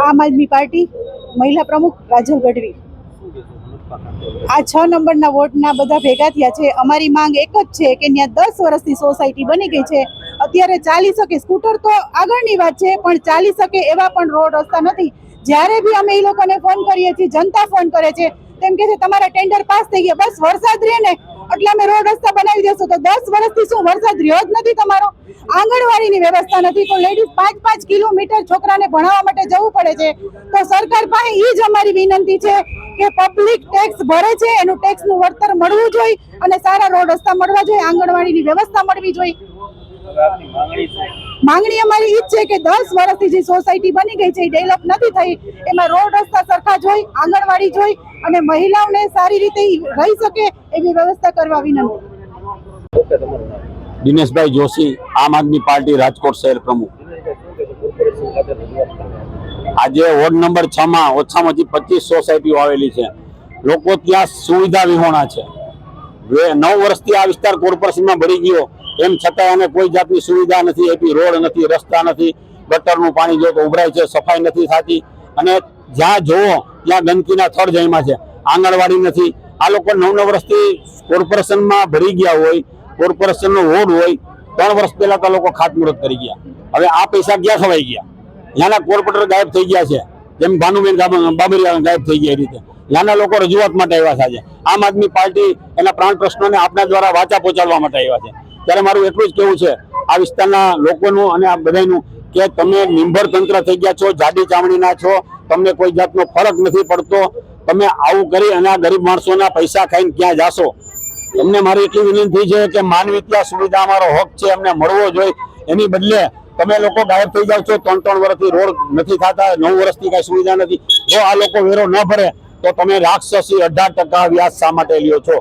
આમ આદમી પાર્ટી, મહિલા પ્રમુખ રાજલ ગઢવી. આ છ નંબરના વોર્ડના બધા ભેગા થયા છે. અમારી માંગ એક જ છે કે ત્યાં દસ વર્ષની સોસાયટી બની ગઈ છે. અત્યારે ચાલી શકે, સ્કૂટર તો આગળની વાત છે, પણ ચાલી શકે એવા પણ રોડ રસ્તા નથી. જ્યારે બી અમે એ લોકોને ફોન કરીએ છીએ, જનતા ફોન કરે છે, તેમ કે છે, તમારા ટેન્ડર પાસ થઈ ગયા, બસ વરસાદ રહે ને એટલે અમે રોડ રસ્તા બનાવી દેશું. તો દસ વર્ષથી શું વરસાદ રહ્યો જ નથી તમારો? આંગણવાડીની વ્યવસ્થા નથી. તો લેડીઝ પાંચ પાંચ કિલોમીટર છોકરાને ભણાવવા માટે જવું પડે છે. તો સરકાર પાસે એ જ અમારી વિનંતી છે કે પબ્લિક ટેક્સ ભરે છે. એનું ટેક્સનું વળતર મળવું જોઈએ અને સારા રોડ રસ્તા મળવા જોઈએ. આંગણવાડીની વ્યવસ્થા મળવી જોઈએ. માંગણી અમારી ઈ જ છે કે દસ વર્ષથી જે સોસાયટી બની ગઈ છે એ ડેવલપ નથી થઈ. એમાં રોડ રસ્તા સરખા જોઈ આંગણવાડી જોઈ અને મહિલાઓને સારી રીતે રહી શકે એવી વ્યવસ્થા કરવા વિનંતી. દિનેશભાઈ જોશી આમ આદમી પાર્ટી રાજકોટ શહેર પ્રમુખ. આજે વોર્ડ નંબર છ માં ઓછામાં ઓછી પચીસ સોસાયટીઓ આવેલી છે. લોકો ત્યાં સુવિધા વિહોણા છે. નવ વર્ષથી આ વિસ્તાર કોર્પોરેશનમાં ભરી ગયો. એમ છતાં એને કોઈ જાતની સુવિધા નથી આપી, રોડ નથી, રસ્તા નથી, ગટરનું પાણી જો તો ઉભરાય છે, સફાઈ નથી થતી. અને જ્યાં જુઓ, ત્યાં ગંદકીના થળ જમ્યા છે. આંગણવાડી નથી. આ લોકો નવ નવ વર્ષથી કોર્પોરેશનમાં ભરી ગયા હોય, કોર્પોરેશનનો વોર્ડ હોય, ત્રણ વર્ષ પહેલા તો લોકો ખાતમુહૂર્ત કરી ગયા. હવે આ પૈસા ક્યાં ખવાઈ ગયા? ત્યાંના કોર્પોરેટર ગાયબ થઈ ગયા છે. જેમ ભાનુબેન બાબરિયા ગાયબ થઈ ગયા એ રીતે. નાના લોકો રજૂઆત માટે આવ્યા છે આમ આદમી પાર્ટી એના પ્રાણ પ્રશ્નોને આપના દ્વારા વાચા પહોંચાડવા માટે આવ્યા છે. ત્યારે મારું એટલું જ કેવું છે, આ વિસ્તારના લોકોનું અને આ બધાનું કે તમે નિંભર તંત્ર થઈ ગયા છો, જાડી ચામડીના છો, તમને કોઈ જાતનો ફરક નથી પડતો, તમે આવું કરી અને આ ગરીબ માણસોના પૈસા ખાઈને ક્યાં જાશો? તમને મારી એટલી વિનંતી છે કે માનવી સુવિધા અમારો હક છે અમને મળવો જોઈએ. એની બદલે તમે લોકો ગાયબ થઈ જાવ છો ત્રણ ત્રણ વર્ષથી રોડ નથી થતા, નવ વર્ષથી કઈ સુવિધા નથી. જો આ લોકો વેરો ન ભરે, તો તમે રાક્ષસી અઢાર ટકા વ્યાજ શા માટે લ્યો છો?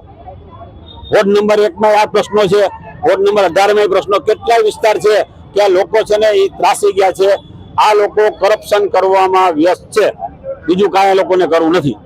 વોર્ડ નંબર એકમાં આ પ્રશ્નો છે વોર્ડ નંબર અઢારમાં પ્રશ્નો કેટલા વિસ્તાર છે કે લોકો છે ને એ ત્રાસી ગયા છે. આ લોકો કરપ્શન કરવામાં વ્યસ્ત છે. બીજું કાંઈ લોકોને કરવું નથી.